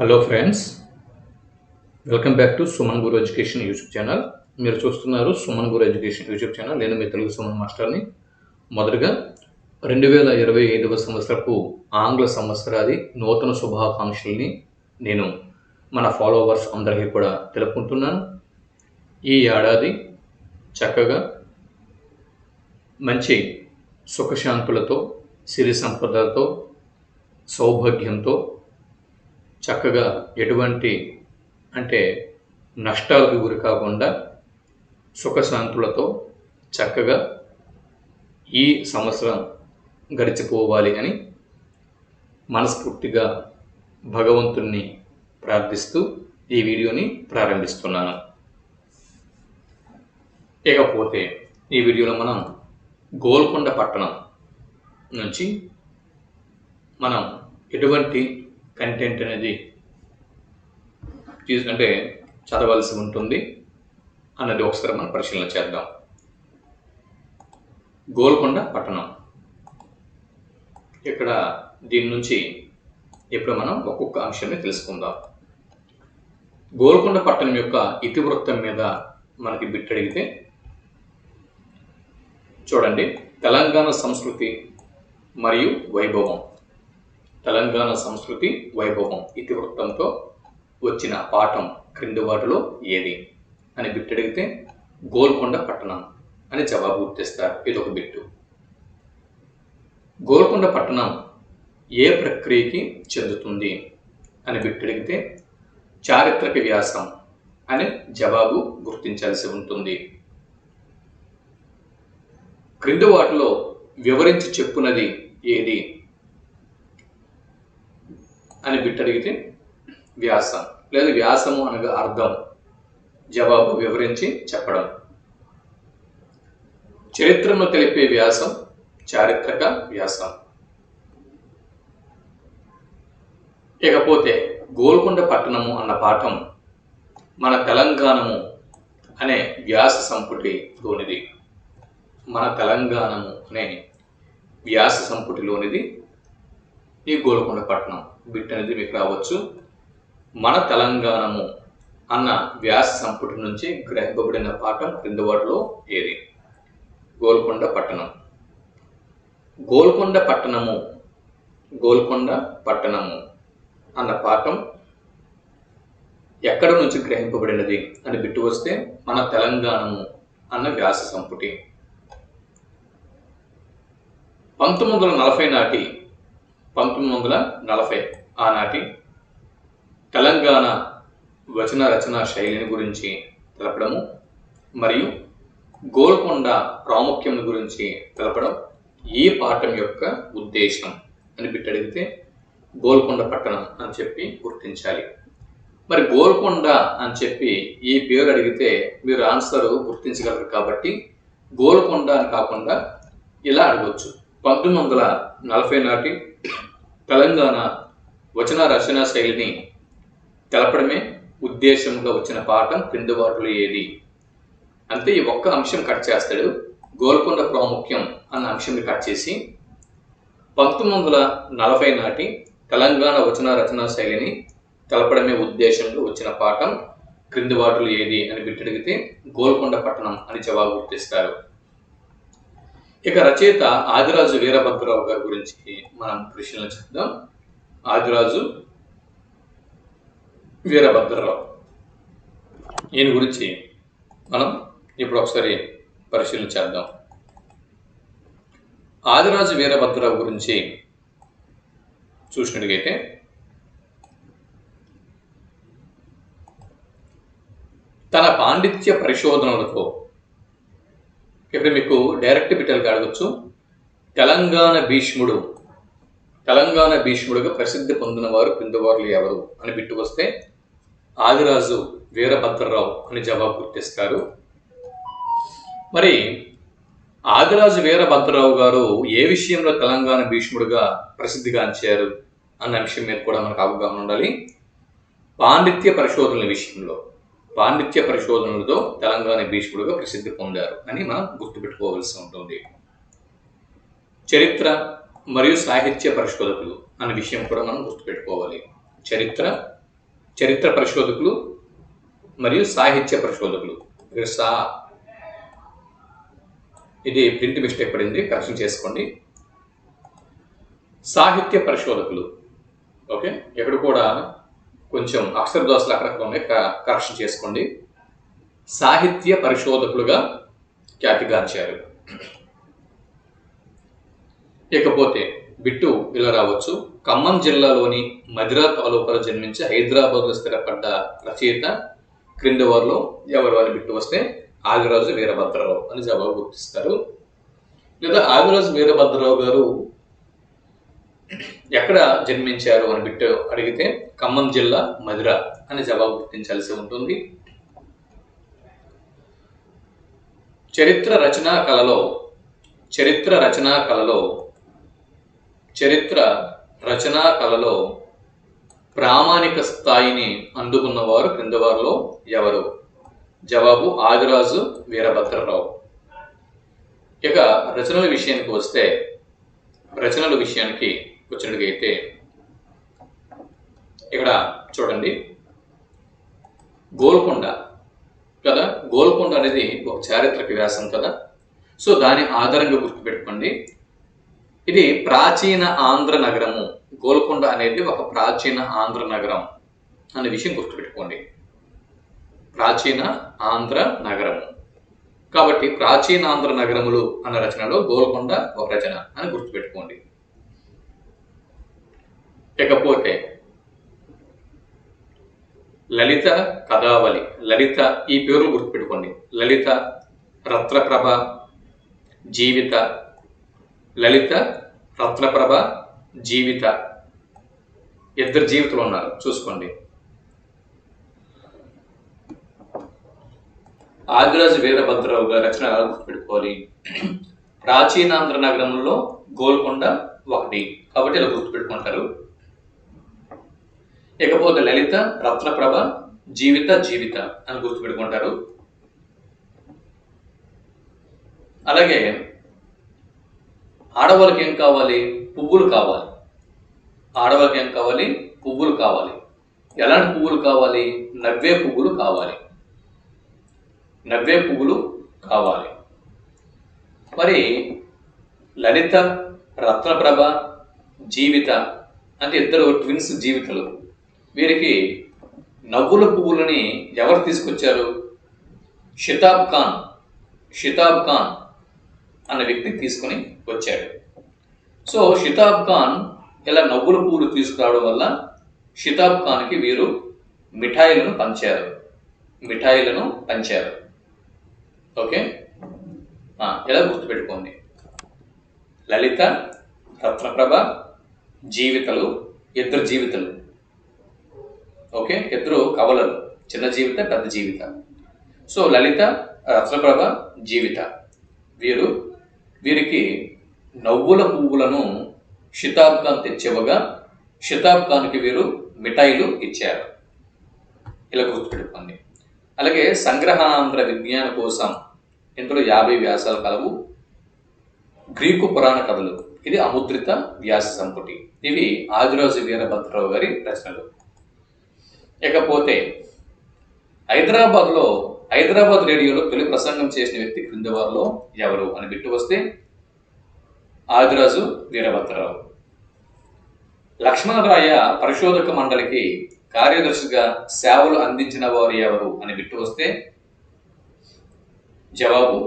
Hello friends welcome back to Suman Guru education YouTube channel మీరు చూస్తున్నారు Suman Guru education YouTube channel నేను మీ తెలుగు సుమన్ మాస్టర్ని మొదటగా రెండు వేల ఇరవై ఐదవ సంవత్సరపు ఆంగ్ల సంవత్సరాది నూతన శుభాకాంక్షల్ని నేను మన ఫాలోవర్స్ అందరికీ కూడా తెలుపుకుంటున్నాను. ఈ ఏడాది చక్కగా మంచి సుఖశాంతులతో సిరి సంపదలతో సౌభాగ్యంతో చక్కగా ఎటువంటి అంటే నష్టాలకు గురి కాకుండా సుఖశాంతులతో చక్కగా ఈ సంవత్సరం గడిచిపోవాలి అని మనస్ఫూర్తిగా భగవంతుణ్ణి ప్రార్థిస్తూ ఈ వీడియోని ప్రారంభిస్తున్నాను. ఇకపోతే ఈ వీడియోలో మనం గోల్కొండ పట్టణం నుంచి మనం ఎటువంటి కంటెంట్ అనేది అంటే చదవాల్సి ఉంటుంది అన్నది ఒకసారి మనం పరిశీలన చేద్దాం. గోల్కొండ పట్టణం. ఇక్కడ దీని నుంచి ఇప్పుడు మనం ఒక్కొక్క అంశాన్ని తెలుసుకుందాం. గోల్కొండ పట్టణం యొక్క ఇతివృత్తం మీద మనకి బిట్టడిగితే చూడండి. తెలంగాణ సంస్కృతి మరియు వైభవం. తెలంగాణ సంస్కృతి వైభవం ఇతివృత్తంతో వచ్చిన పాఠం క్రింది వాటిలో ఏది? అని బిట్ అడిగితే గోల్కొండ పట్టణం అని జవాబు గుర్తిస్తారు ఇది ఒక బిట్టు. గోల్కొండ పట్టణం ఏ ప్రక్రియకి చెందుతుంది? అని బిట్ అడిగితే చారిత్రక వ్యాసం అని జవాబు గుర్తించాల్సి ఉంటుంది. క్రింది వాటిలో వివరించి చెప్పునది ఏది? అని బిట్టడిగితే వ్యాసం. లేదా వ్యాసము అనగా అర్థం. జవాబు వివరించి చెప్పడం. చరిత్రను తెలిపే వ్యాసం చారిత్రక వ్యాసం. ఇకపోతే గోల్కొండ పట్టణము అన్న పాఠం మన తెలంగాణము అనే వ్యాస సంపుటిలోనిది మన తెలంగాణము అనే వ్యాస సంపుటిలోనిది ఈ గోల్కొండ పట్టణం. బిట్ అనేది మీకు రావచ్చు. మన తెలంగాణము అన్న వ్యాస సంపుటి నుంచి గ్రహింపబడిన పాఠం క్రింద వాటిలో ఏది? గోల్కొండ పట్టణం. గోల్కొండ పట్టణము గోల్కొండ పట్టణము అన్న పాఠం ఎక్కడ నుంచి గ్రహింపబడినది అని బిట్టు వస్తే మన తెలంగాణము అన్న వ్యాస సంపుటి. పంతొమ్మిది వందల నలభై నాటి పంతొమ్మిది వందల నలభై ఆనాటి తెలంగాణ వచన రచన శైలిని గురించి తెలపడము మరియు గోల్కొండ ప్రాముఖ్యం గురించి తెలపడం ఈ పాఠం యొక్క ఉద్దేశం అని బిట్టడిగితే గోల్కొండ పట్టణం అని చెప్పి గుర్తించాలి. మరి గోల్కొండ అని చెప్పి ఈ పేరు అడిగితే మీరు ఆన్సర్ గుర్తించగలరు కాబట్టి గోల్కొండ అని కాకుండా ఇలా అడగవచ్చు పంతొమ్మిది వందల నలభై నాటి తెలంగాణ వచన రచన శైలిని తెలపడమే ఉద్దేశంగా వచ్చిన పాఠం క్రింది వాటిలో ఏది? అంతే ఈ ఒక్క అంశం కట్ చేస్తాడు. గోల్కొండ ప్రాముఖ్యం అన్న అంశంని కట్ చేసి పంతొమ్మిది వందల నలభై నాటి తెలంగాణ వచన రచన శైలిని తెలపడమే ఉద్దేశంలో వచ్చిన పాఠం క్రింది వాటిలో ఏది అని బిట్టడిగితే గోల్కొండ పట్టణం అని జవాబు గుర్తిస్తారు. ఇక రచయిత ఆదిరాజు వీరభద్రరావు గారి గురించి మనం పరిశీలన చేద్దాం ఆదిరాజు వీరభద్రరావు. ఈయన గురించి మనం ఇప్పుడు ఒకసారి పరిశీలన చేద్దాం. ఆదిరాజు వీరభద్రరావు గురించి చూసినట్టుగైతే తన పాండిత్య పరిశోధనలతో ఇప్పుడు మీకు డైరెక్ట్ బిట్టలుగా అడగచ్చు. తెలంగాణ భీష్ముడు తెలంగాణ భీష్ముడుగా ప్రసిద్ధి పొందిన వారు కిందవారులు ఎవరు అని బిట్టుకొస్తే ఆదిరాజు వీరభద్రరావు అని జవాబు గుర్తిస్తారు. మరి ఆదిరాజు వీరభద్రరావు గారు ఏ విషయంలో తెలంగాణ భీష్ముడుగా ప్రసిద్ధిగాంచారు అన్న విషయం మీద కూడా మనకు అవగాహన ఉండాలి. పాండిత్య పరిశోధనల విషయంలో. పాండిత్య పరిశోధనలతో తెలంగాణ భీష్ముడుగా ప్రసిద్ధి పొందారు అని మనం గుర్తుపెట్టుకోవాల్సి ఉంటుంది. చరిత్ర మరియు సాహిత్య పరిశోధకులు అనే విషయం కూడా మనం గుర్తుపెట్టుకోవాలి. చరిత్ర చరిత్ర పరిశోధకులు మరియు సాహిత్య పరిశోధకులు. సా ఇది ప్రింట్ మిస్టేక్ పడింది కరెక్షన్ చేసుకోండి. సాహిత్య పరిశోధకులు ఓకే? ఎక్కడ కూడా కొంచెం అక్షర దోశలు అక్కడక్కడ ఉన్నాయి కరెక్షన్ చేసుకోండి. సాహిత్య పరిశోధకులుగా ఖ్యాతిగాంచారు. ఇకపోతే బిట్టు ఇలా రావచ్చు. ఖమ్మం జిల్లాలోని మదిరా తాలూకాలో జన్మించి హైదరాబాద్లో స్థిరపడ్డ రచయిత క్రింది వారిలో ఎవరు అని బిట్టు వస్తే ఆదిరాజు వీరభద్రరావు అని జవాబు గుర్తిస్తారు. లేదా ఆదిరాజు వీరభద్రరావు గారు ఎక్కడ జన్మించారు అని బిట్టు అడిగితే ఖమ్మం జిల్లా మధుర అని జవాబు గుర్తించాల్సి ఉంటుంది. చరిత్ర రచనా కళలో చరిత్ర రచనా కళలో చరిత్ర రచనా కళలో ప్రామాణిక స్థాయిని అందుకున్నవారు క్రింద వారిలో ఎవరు? జవాబు ఆదిరాజు వీరభద్రరావు. ఇక రచనల విషయానికి వస్తే రచనల విషయానికి వచ్చినట్టుగైతే ఇక్కడ చూడండి. గోల్కొండ కదా? గోల్కొండ అనేది ఒక చారిత్రక వ్యాసం కదా? సో దాని ఆధారంగా గుర్తుపెట్టుకోండి. ఇది ప్రాచీన ఆంధ్ర నగరము. గోల్కొండ అనేది ఒక ప్రాచీన ఆంధ్ర నగరం అనే విషయం గుర్తుపెట్టుకోండి. ప్రాచీన ఆంధ్ర నగరము. కాబట్టి ప్రాచీన ఆంధ్ర నగరములు అన్న రచనలో గోల్కొండ ఒక రచన అని గుర్తుపెట్టుకోండి. ఇకపోతే లలిత కథావళి లలిత ఈ పేర్లు గుర్తుపెట్టుకోండి. లలిత రత్నప్రభ జీవిత లలిత రత్నప్రభ జీవిత. ఇద్దరు జీవితలు ఉన్నారు చూసుకోండి. ఆదిరాజు వీరభద్రరావు గారి రచన ఎలా గుర్తుపెట్టుకోవాలి? ప్రాచీనాంధ్ర నగరంలో గోల్కొండ ఒకటి. కాబట్టి ఇలా గుర్తుపెట్టుకుంటారు. ఇకపోతే లలిత రత్నప్రభ జీవిత జీవిత అని గుర్తుపెట్టుకుంటారు. అలాగే ఆడవాళ్ళకి ఏం కావాలి? పువ్వులు కావాలి. ఆడవాళ్ళకి ఏం కావాలి? పువ్వులు కావాలి. ఎలాంటి పువ్వులు కావాలి? నవ్వే పువ్వులు కావాలి. నవ్వే పువ్వులు కావాలి. మరి లలిత రత్నప్రభ జీవిత అంటే ఇద్దరు ట్విన్స్ జీవితలు. వీరికి నవ్వుల పువ్వులని ఎవరు తీసుకొచ్చారు? షితాబ్ ఖాన్. షితాబ్ ఖాన్ అన్న వ్యక్తి తీసుకొని వచ్చాడు. సో షితాబ్ ఖాన్ ఇలా నవ్వుల పువ్వులు తీసుకురావడం వల్ల షితాబ్ ఖాన్కి వీరు మిఠాయిలను పంచారు. మిఠాయిలను పంచారు. ఓకే? ఇలా గుర్తుపెట్టుకోండి? లలిత రత్నప్రభ జీవితలు ఇద్దరు జీవితలు. ఓకే? ఇద్దరు కవలలు. చిన్న జీవిత పెద్ద జీవిత. సో లలిత రత్నప్రభ జీవిత. వీరు వీరికి నవ్వుల పువ్వులను షితాబ్ ఖాన్ తెచ్చివ్వగా షితాబ్ ఖాన్కి వీరు మిఠాయిలు ఇచ్చారు. ఇలా గుర్తుపెట్టుకోండి అలాగే సంగ్రహాంధ్ర విజ్ఞాన కోసం ఇందులో యాభై వ్యాసాలు కలవు. గ్రీకు పురాణ కథలు. ఇది అముద్రిత వ్యాస సంపుటి. ఇవి ఆదిరాజు వీరభద్రరావు గారి రచనలు. ఇకపోతే హైదరాబాద్లో హైదరాబాద్ రేడియోలో తొలి ప్రసంగం చేసిన వ్యక్తి క్రింద వారిలో ఎవరు అని బిట్టు వస్తే ఆదిరాజు వీరభద్రరావు. లక్ష్మణరాయ పరిశోధక మండలికి కార్యదర్శిగా సేవలు అందించిన వారు ఎవరు అని బిట్టు వస్తే జవాబు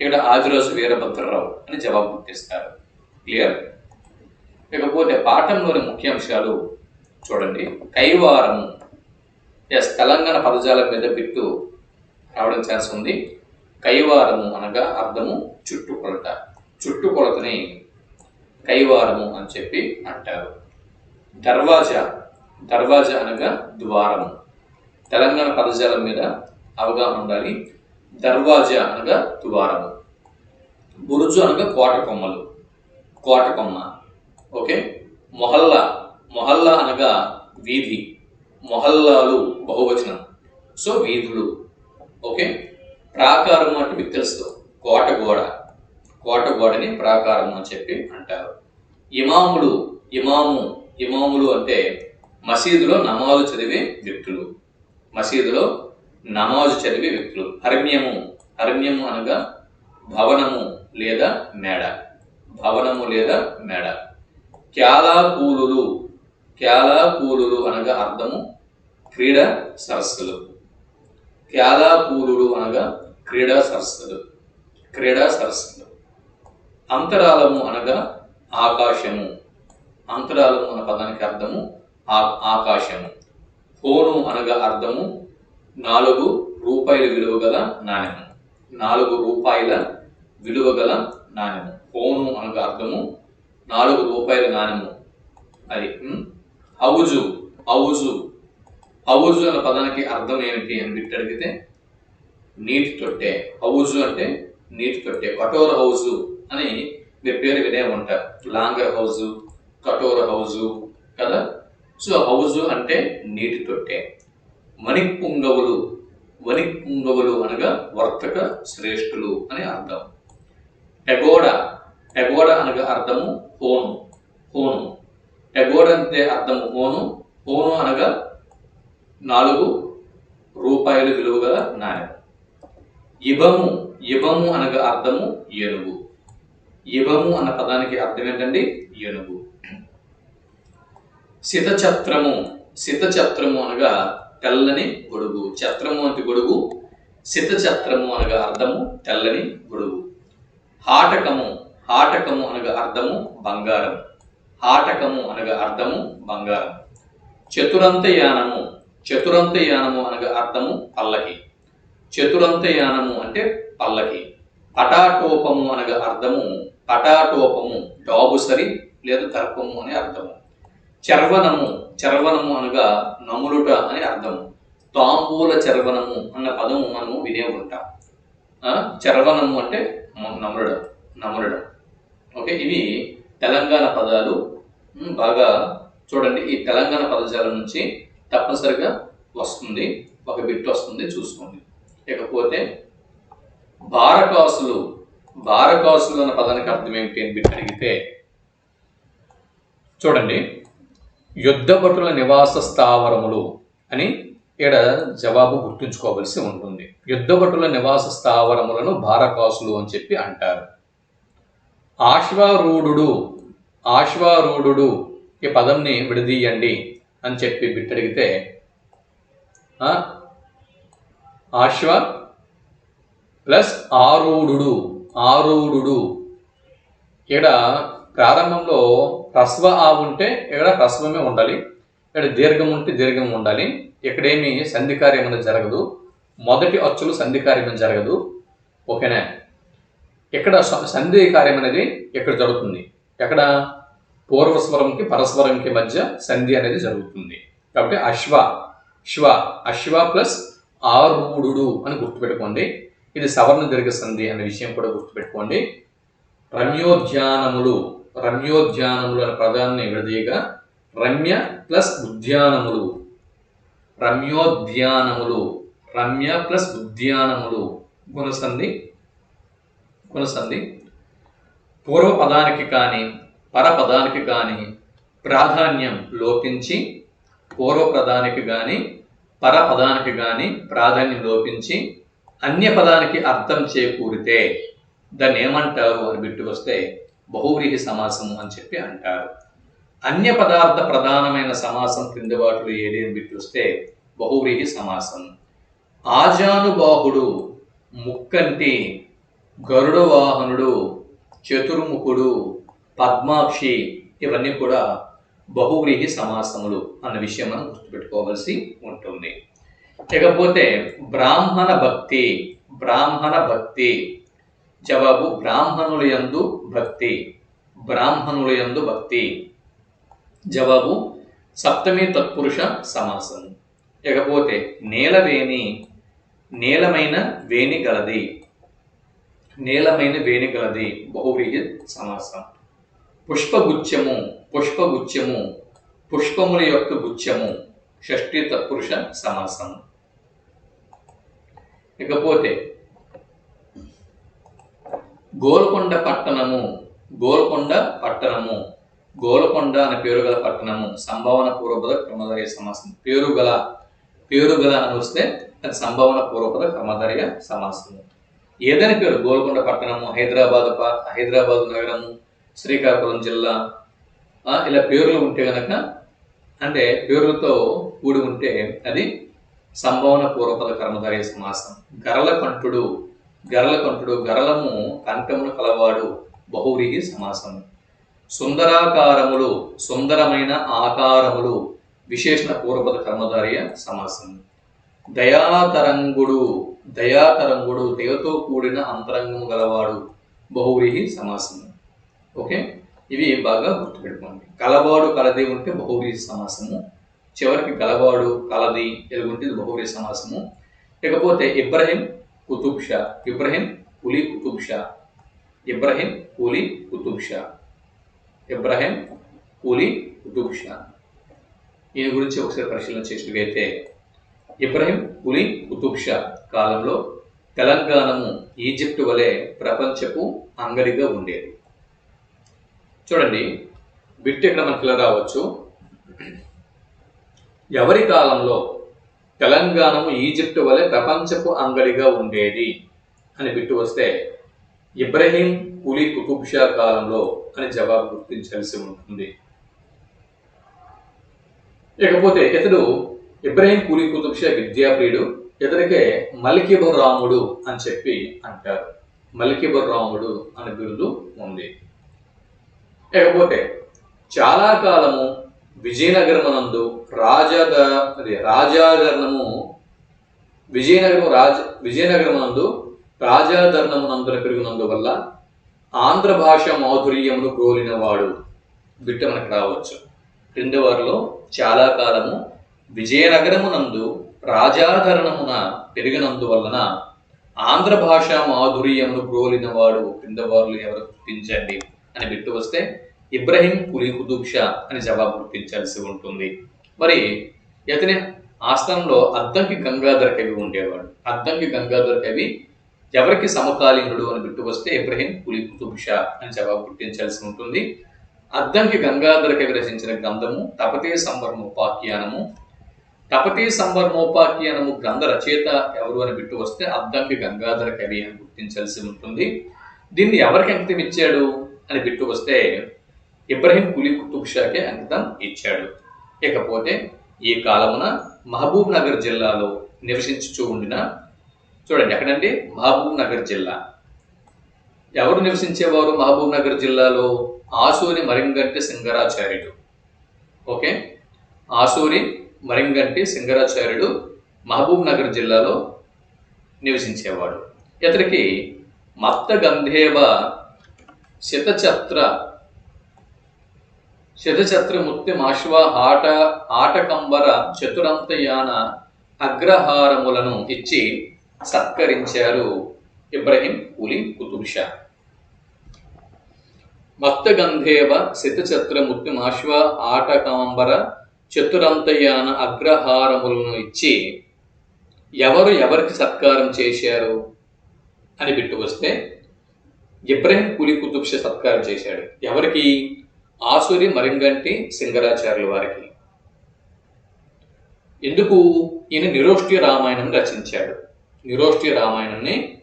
ఇక్కడ ఆదిరాజు వీరభద్రరావు అని జవాబు గుర్తిస్తారు. క్లియర్? ఇకపోతే పాఠంలోని ముఖ్యాంశాలు చూడండి. కైవారము. ఎస్ తెలంగాణ పదజాలం మీద బిట్టు రావడం ఛాన్స్ ఉంది. కైవారము అనగా అర్థము చుట్టుకొలత. చుట్టుకొలతని కైవారము అని చెప్పి అంటారు. దర్వాజా. దర్వాజా అనగా ద్వారము. తెలంగాణ పదజాలం మీద అవగాహన ఉండాలి. దర్వాజా అనగా ద్వారము. బురుజు అనగా కోట కొమ్మలు. కోట కొమ్మ. ఓకే మొహల్లా. మొహల్లా అనగా వీధి. మొహల్లాలు బహువచనం. సో వీధులు ఓకే? ప్రాకారం అంటే మీకు తెలుసు. కోట గోడ. కోట గోడని ప్రాకారం అని చెప్పి అంటారు. ఇమాములు ఇమాము ఇమాములు అంటే మసీదులో నమాజు చదివే వ్యక్తులు. మసీదులో నమాజు చదివే వ్యక్తులు. హర్మ్యము. హర్మ్యము అనగా భవనము లేదా మేడ. భవనము లేదా మేడ. క్యాలా కూలులు క్యాలాకూలులు అనగా అర్థము క్రీడా సరస్సులు. క్యాలాకూలులు అనగా క్రీడా సరస్సులు. క్రీడా సరస్సులు. అంతరాలము అనగా ఆకాశము. అంతరాలము అన్న పదానికి అర్థము ఆ- ఆకాశము. ఫోను అనగా అర్థము నాలుగు రూపాయల విలువ గల నాణ్యము. నాలుగు రూపాయల విలువ గల నాణ్యము. ఫోను అనగా అర్థము నాలుగు రూపాయల నాణ్యము. అది అవుజు హౌజు హౌజు హౌజు అన్న పదానికి అర్థం ఏమిటి అని బిట్టి అడిగితే నీటి తొట్టె. హౌజు అంటే నీటి తొట్టే. కటోర హౌజు అని మీరు పేరు వినే ఉంటారు. లాంగర్ హౌజు కటోర హౌజు కదా? సో హౌజు అంటే నీటి తొట్టె. మణిపుంగవులు మణిపుంగవులు అనగా వర్తక శ్రేష్ఠులు అని అర్థం. పెగోడ పెగోడ అనగా అర్థము హోను హోను. పెగోడ అంటే అర్థం హోను హోను అనగా నాలుగు రూపాయలు విలువ గల నాణ్యం. ఇబము ఇబము అనగా అర్థము ఏనుగు. ఇబము అన్న పదానికి అర్థం ఏంటండి ఏనుగు. శితఛత్రము శితఛత్రము అనగా తెల్లని గొడుగు. ఛత్రము అంటే గొడుగు శితఛత్రము అనగా అర్థము తెల్లని గొడుగు. హాటకము హాటకము అనగా అర్థము బంగారం ఆటకము అనగా అర్థము బంగారం. చతురంతయానము చతురంతయానము అనగా అర్థము పల్లకి. చతురంతయానము అంటే పల్లకి. పటాటోపము అనగా అర్థము పటాటోపము డాబుసరి లేదా తర్పము అని అర్థము. చర్వనము చర్వనము అనగా నములుట అని అర్థము. తాంబూల చర్వనము అన్న పదము మనము వినే ఉంటాం. చర్వనము అంటే నములడం నములడం. ఓకే ఇవి తెలంగాణ పదాలు. బాగా చూడండి ఈ తెలంగాణ పదజాలం నుంచి తప్పనిసరిగా వస్తుంది. ఒక బిట్ వస్తుంది చూసుకోండి. ఇకపోతే బారకాసులు బారకాసులు అన్న పదానికి అర్థం ఏమిటి అని బిట్ అడిగితే చూడండి యుద్ధభటుల నివాస స్థావరములు అని ఇక్కడ జవాబు గుర్తుంచుకోవలసి ఉంటుంది. యుద్ధభటుల నివాస స్థావరములను భారకాసులు అని చెప్పి అంటారు. ఆశ్వారూఢుడు ఆశ్వారూఢుడు ఈ పదంని విడదీయండి అని చెప్పి బిట్టడిగితే ఆశ్వ ప్లస్ ఆరూఢుడు ఆరూఢుడు. ఇక్కడ ప్రారంభంలో హ్రస్వ ఆ ఉంటే ఇక్కడ హ్రస్వమే ఉండాలి ఇక్కడ దీర్ఘం ఉంటే దీర్ఘం ఉండాలి. ఇక్కడేమి సంధికార్యం అనేది జరగదు. మొదటి అచ్చులు సంధికార్యం జరగదు. ఓకేనా? ఇక్కడ సంధి కార్యం అనేది ఇక్కడ జరుగుతుంది? ఎక్కడ? పూర్వస్వరంకి పరస్వరంకి మధ్య సంధి అనేది జరుగుతుంది. కాబట్టి అశ్వ శ్వ అశ్వ ప్లస్ ఆరుడు అని గుర్తుపెట్టుకోండి. ఇది సవర్ణ దీర్ఘ సంధి అనే విషయం కూడా గుర్తుపెట్టుకోండి. రమ్యోద్యానములు రమ్యోద్యానములు అనే పదాన్ని విడదీయగా రమ్య ప్లస్ ఉద్యానములు రమ్యోద్యానములు రమ్య ప్లస్ ఉద్యానములు గుణసంధి కొనసంది. పూర్వ పదానికి కానీ పరపదానికి కానీ ప్రాధాన్యం లోపించి పూర్వపదానికి కానీ పరపదానికి కానీ ప్రాధాన్యం లోపించి అన్య పదానికి అర్థం చేకూరితే దాన్ని ఏమంటారు అని బిట్టుకొస్తే బహువ్రీహి సమాసము అని చెప్పి అంటారు. అన్య పదార్థ ప్రధానమైన సమాసం క్రింది వాటిలో ఏది అని బిట్టొస్తే బహువ్రీహి సమాసం ఆజానుబాహుడు ముక్కంటి గరుడ వాహనుడు చతుర్ముఖుడు పద్మాక్షి ఇవన్నీ కూడా బహువ్రీహి సమాసములు అన్న విషయం మనం గుర్తుపెట్టుకోవాల్సి ఉంటుంది. ఇకపోతే బ్రాహ్మణ భక్తి బ్రాహ్మణ భక్తి. జవాబు బ్రాహ్మణుల యందు భక్తి బ్రాహ్మణుల యందు భక్తి. జవాబు సప్తమి తత్పురుష సమాసం ఇకపోతే నేలవేణి నేలమైన వేణి గలది. నీలమైన వేణి గలది. బహువ్రీహి సమాసం. పుష్పగుచ్ఛము పుష్పగుచ్ఛము పుష్పముల యొక్క గుచ్ఛము షష్ఠీ తత్పురుష సమాసం. ఇకపోతే గోల్కొండ పట్టణము గోల్కొండ పట్టణము గోల్కొండ అనే పేరు గల పట్టణము సంభావన పూర్వపద క్రమధర్య సమాసం. పేరు గల పేరు గల అని వస్తే అది సంభావన పూర్వపద క్రమధర్య సమాసము. ఏదైనా పేరు గోల్కొండ పట్టణము హైదరాబాద్ హైదరాబాద్ నగరము శ్రీకాకుళం జిల్లా ఇలా పేర్లు ఉంటే కనుక అంటే పేర్లతో కూడి ఉంటే అది సంభావన పూర్వపద కర్మధారయ సమాసం గరల కంఠుడు గరల కంఠుడు గరలము కంఠమును కలవాడు బహువ్రీహి సమాసము సుందరాకారములు సుందరమైన ఆకారములు విశేషణ పూర్వపద కర్మధారయ సమాసం దయాతరంగుడు దయాతరంగుడు దయతో కూడిన అంతరంగము గలవాడు బహువ్రీహి సమాసము. ఓకే? ఇవి బాగా గుర్తుపెట్టుకోండి. కలవాడు కలది ఉంటే బహువ్రీహి సమాసము. చివరికి గలవాడు కలది ఎలుగుంటే ఇది బహువ్రీహి సమాసము. ఇకపోతే ఇబ్రహీం కుతుబ్ షా ఇబ్రహీం పులి కుతుబ్ షా ఇబ్రహీం పులి కుతుబ్ షా ఇబ్రహీం పులి కుతుబ్ షా ఈయన గురించి ఒకసారి పరిశీలన చేసినట్లయితే ఇబ్రహీం పులి కుతుబ్షా కాలంలో తెలంగాణము ఈజిప్ట్ వలె ప్రపంచపు అంగడిగా ఉండేది. చూడండి బిట్ ఇక్కడ మనకి ఇలా రావచ్చు? ఎవరి కాలంలో తెలంగాణము ఈజిప్ట్ వలె ప్రపంచపు అంగడిగా ఉండేది అని బిట్టు వస్తే ఇబ్రహీం పులి కుతుబ్షా కాలంలో అని జవాబు గుర్తించాల్సి ఉంటుంది. ఇకపోతే ఇతడు ఇబ్రహీం కూలి కుతుబ్షా విద్యాప్రియుడు ఇతడికే మలికిబుర్ రాముడు అని చెప్పి అంటారు. మలికిబుర్ రాముడు అనే బిరుదు ఉంది. ఇకపోతే చాలా కాలము విజయనగరమునందు రాజాగ అది రాజాగరణము విజయనగరం రాజ విజయనగరమునందు రాజాధరణమునందున పెరుగునందువల్ల ఆంధ్ర భాష మాధుర్యమును గ్రోలినవాడు బిట్ట మనకు రావచ్చు. క్రింది వారిలో చాలా కాలము విజయనగరమునందు రాజాధరణమున పెరిగినందువలన ఆంధ్ర భాష మాధుర్యమును గ్రోలినవాడు క్రింద వారిలో ఎవరు గుర్తించండి అని బిట్టు వస్తే ఇబ్రహీం కులీ కుతుబ్ షా అని జవాబు గుర్తించాల్సి ఉంటుంది. మరి ఇతని ఆస్థానంలో అద్దంకి గంగాధర కవి ఉండేవాడు. అద్దంకి గంగాధర కవి ఎవరికి సమకాలీనుడు అని బిట్టు వస్తే ఇబ్రహీం కులీ కుతుబ్ షా అని జవాబు గుర్తించాల్సి ఉంటుంది. అద్దంకి గంగాధర కవి రచించిన గ్రంథము తపతే కపటి సంబర్ మోపాకి అనము గ్రంథ రచయిత ఎవరు అని బిట్టు వస్తే అద్దంకి గంగాధర కవి అని గుర్తించాల్సి ఉంటుంది. దీన్ని ఎవరికి అంకితం ఇచ్చాడు అని బిట్టు వస్తే ఇబ్రహీం కులీ కుతుబ్షాకే అంకితం ఇచ్చాడు. ఇకపోతే ఈ కాలమున మహబూబ్ నగర్ జిల్లాలో నివసించుచూ ఉండిన చూడండి ఎక్కడండి? మహబూబ్ నగర్ జిల్లా. ఎవరు నివసించేవారు మహబూబ్ నగర్ జిల్లాలో? ఆసూరి మరింగంటి సింగరాచార్యుడు ఓకే? ఆసూరి మరింగంటి సింగరాచార్యుడు మహబూబ్ నగర్ జిల్లాలో నివసించేవాడు. ఇతనికి మత్త గంధేవ శతచత్ర శతఛత్రముత్తి మాశ్వ ఆట ఆటకంబర చతురంతయాన అగ్రహారములను ఇచ్చి సత్కరించారు ఇబ్రహీం ఉలి కుతుబ్షా. మత్తగంధేవ శతఛత్రముత్తి మాశ్వ ఆటకంబర చతురంతయాన అగ్రహారములను ఇచ్చి ఎవరు ఎవరికి సత్కారం చేశారు అని బిట్టు వస్తే ఇబ్రహీం కులి కుతుబ్ష సత్కారం చేశాడు. ఎవరికి? ఆసురి మరింగంటి సింగరాచార్యుల వారికి. ఎందుకు? ఈయన నిరోష్టి రామాయణం రచించాడు. నిరోష్టి రామాయణాన్ని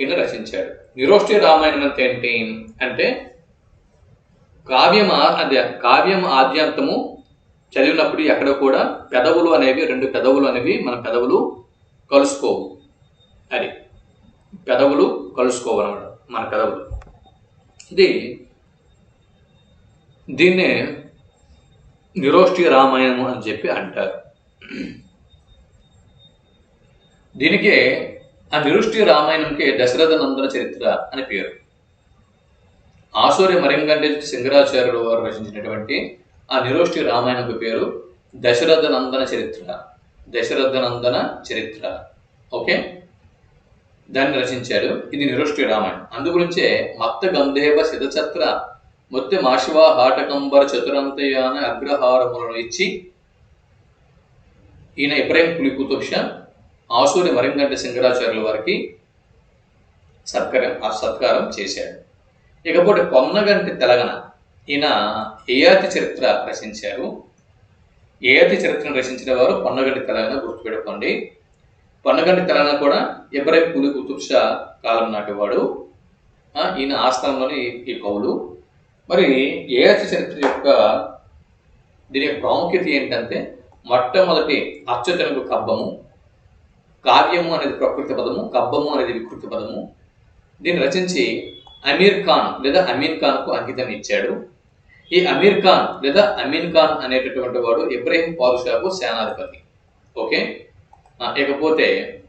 ఈయన రచించాడు. నిరోష్టి రామాయణం అంటే ఏంటి? అంటే కావ్యం అది అదే కావ్యం ఆద్యంతము చదివినప్పుడు ఎక్కడ కూడా పెదవులు అనేవి రెండు పెదవులు అనేవి మన పెదవులు కలుసుకోవు. అది పెదవులు కలుసుకోవు అనమాట మన పెదవులు. ఇది దీన్నే నిరోష్టి రామాయణము అని చెప్పి అంటారు. దీనికే ఆ నిరుష్టి రామాయణంకి దశరథ నందన చరిత్ర అని పేరు. ఆసూర్య మరింగండే సింగరాచార్యుడు వారు రచించినటువంటి ఆ నిరోష్టి రామాయణకు పేరు దశరథ నందన చరిత్ర. దశరథ నందన చరిత్ర. ఓకే? దాన్ని రచించాడు. ఇది నిరుష్టి రామాయణం. అందుగురించే మత్త గంధేవ శతఛత్ర మొత్త మాశివా హాటకంబర చతురంతయాన అగ్రహారములను ఇచ్చి ఈయన ఇబ్రాహిం పులి ఆసూరి మరింగంట సింగరాచార్యుల వారికి సత్కారం ఆ సత్కారం చేశాడు. ఇకపోతే కొన్నగంటి తెలంగాణ ఈయన ఏయాతి చరిత్ర రచించారు? ఏయాతి చరిత్రను రచించిన వారు పొన్నగంటి తెలంగాణ గుర్తుపెట్టుకోండి. పొన్నగంటి తెలంగాణ కూడా ఇబ్రాహిం పులి కుతుబ్ షా కాలం నాటివాడు ఈయన ఆస్థానంలోని ఈ కవులు మరి ఏయాతి చరిత్ర యొక్క దీని యొక్క ప్రాముఖ్యత ఏంటంటే మొట్టమొదటి అచ్చతెనుగు కబ్బము కావ్యము అనేది ప్రకృతి పదము కబ్బము అనేది వికృతి పదము. దీన్ని రచించి అమీర్ ఖాన్ లేదా అమీర్ ఖాన్కు అంకితం ఇచ్చాడు. ఈ అమీర్ ఖాన్ లేదా అమీన్ ఖాన్ అనేటటువంటి వాడు ఇబ్రాహిం పాదుషాకు సేనాధిపతి. ఓకే? ఇకపోతే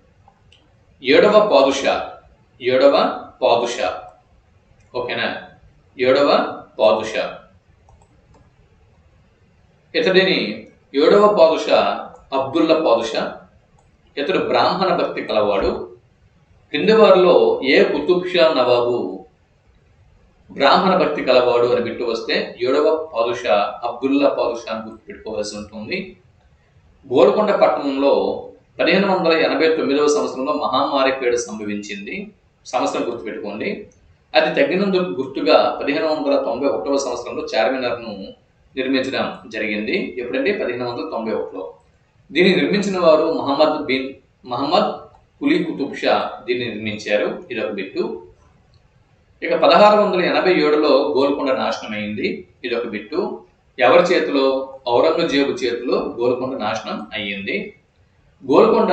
ఏడవ పాదుషా ఏడవ పాదుషా. ఓకేనా? ఏడవ పాదుషా. ఇతడిని ఏడవ పాదుషా అబ్దుల్లా పాదుషా. ఇతడు బ్రాహ్మణ భక్తి కలవాడు. కింది వారిలో ఏ కుతుబ్ షా నవాబు బ్రాహ్మణ భక్తి కలవాడు అని బిట్టు వస్తే ఏడవ పౌరుష అబ్దుల్లా పౌరుష అని గుర్తుపెట్టుకోవాల్సి ఉంటుంది. గోల్కొండ పట్టణంలో పదిహేను వందల ఎనభై తొమ్మిదవ సంవత్సరంలో మహమ్మారి పీడ సంభవించింది. సంవత్సరం గుర్తుపెట్టుకోండి అది తగ్గినందుకు గుర్తుగా పదిహేను వందల తొంభై ఒకటవ సంవత్సరంలో చార్మినార్ను నిర్మించడం జరిగింది. ఎప్పుడంటే పదిహేను వందల తొంభై ఒకటిలో. దీన్ని నిర్మించిన వారు మహమ్మద్ బిన్ మహమ్మద్ కులీ కుతుబ్ షా దీన్ని నిర్మించారు. ఇది ఒక బిట్టు. ఇక పదహారు వందల ఎనభై ఏడులో గోల్కొండ నాశనం అయింది ఇది ఒక బిట్టు. ఎవరి చేతిలో? ఔరంగజేబు చేతిలో గోల్కొండ నాశనం అయ్యింది. గోల్కొండ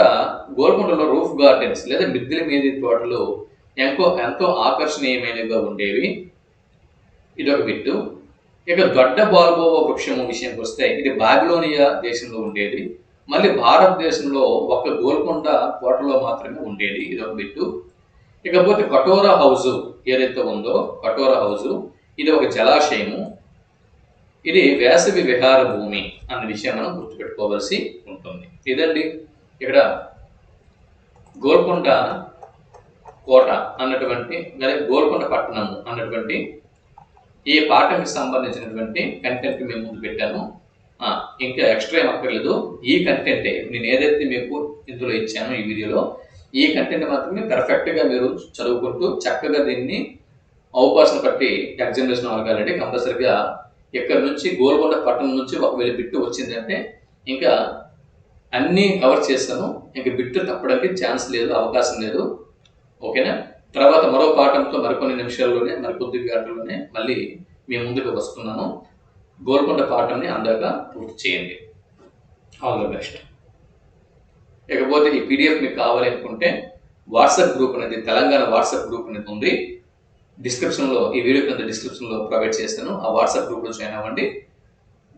గోల్కొండలో రూఫ్ గార్డెన్స్ లేదా మిద్దెల మీది తోటలు ఎంతో ఎంతో ఆకర్షణీయమైనవిగా ఉండేవి. ఇది ఒక బిట్టు. ఇక దొడ్డ బాల్బోవ వృక్షము విషయంకి వస్తే ఇది బాబిలోనియా దేశంలో ఉండేది. మళ్ళీ భారతదేశంలో ఒక గోల్కొండ కోటలో మాత్రమే ఉండేది. ఇది ఒక బిట్టు. ఇకపోతే కటోర హౌస్ ఏదైతే ఉందో కటోర హౌస్ ఇది ఒక జలాశయము. ఇది వేసవి విహార భూమి అన్న విషయం మనం గుర్తుపెట్టుకోవాల్సి ఉంటుంది. ఇదండి ఇక్కడ గోల్కొండ కోట అన్నటువంటి లేదా గోల్కొండ పట్టణము అన్నటువంటి ఈ పాఠంకి సంబంధించినటువంటి కంటెంట్ మేము ముందు పెట్టాను ఇంకా ఎక్స్ట్రా ఏం అక్కర్లేదు. ఈ కంటెంటే నేను ఏదైతే మీకు ఇందులో ఇచ్చానో ఈ వీడియోలో ఈ కంటెంట్ మాత్రమే పర్ఫెక్ట్గా మీరు చదువుకుంటూ చక్కగా దీన్ని అవకాశం బట్టి ఎగ్జామినేషన్ అవ్వగలంటే కంపల్సరిగా ఇక్కడ నుంచి గోల్కొండ పట్టణం నుంచి ఒకవేళ బిట్టు వచ్చిందంటే ఇంకా అన్నీ కవర్ చేస్తాను ఇంకా బిట్టు తప్పడానికి ఛాన్స్ లేదు అవకాశం లేదు. ఓకేనా? తర్వాత మరో పాఠంతో మరికొన్ని నిమిషాల్లోనే మరికొద్ది గంటల్లోనే మళ్ళీ మీ ముందుకు వస్తున్నాను. గోల్కొండ పాఠంని అందాక పూర్తి చేయండి. ఆల్ ద బెస్ట్ ఇకపోతే ఈ పీడిఎఫ్ మీకు కావాలి అనుకుంటే వాట్సాప్ గ్రూప్ అనేది తెలంగాణ వాట్సాప్ గ్రూప్ అనేది ఉంది. డిస్క్రిప్షన్లో ఈ వీడియో కింద డిస్క్రిప్షన్లో ప్రొవైడ్ చేస్తాను. ఆ వాట్సాప్ గ్రూప్లో జాయిన్ అవ్వండి.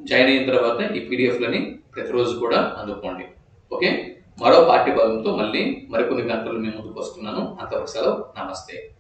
జాయిన్ అయిన తర్వాత ఈ పీడిఎఫ్లని ప్రతిరోజు కూడా అందుకోండి. ఓకే? మరో పాఠ్య భాగంతో మళ్ళీ మరికొన్ని గంటలు మేము ముందుకు వస్తున్నాను. అంతవరకు సెలవు. నమస్తే.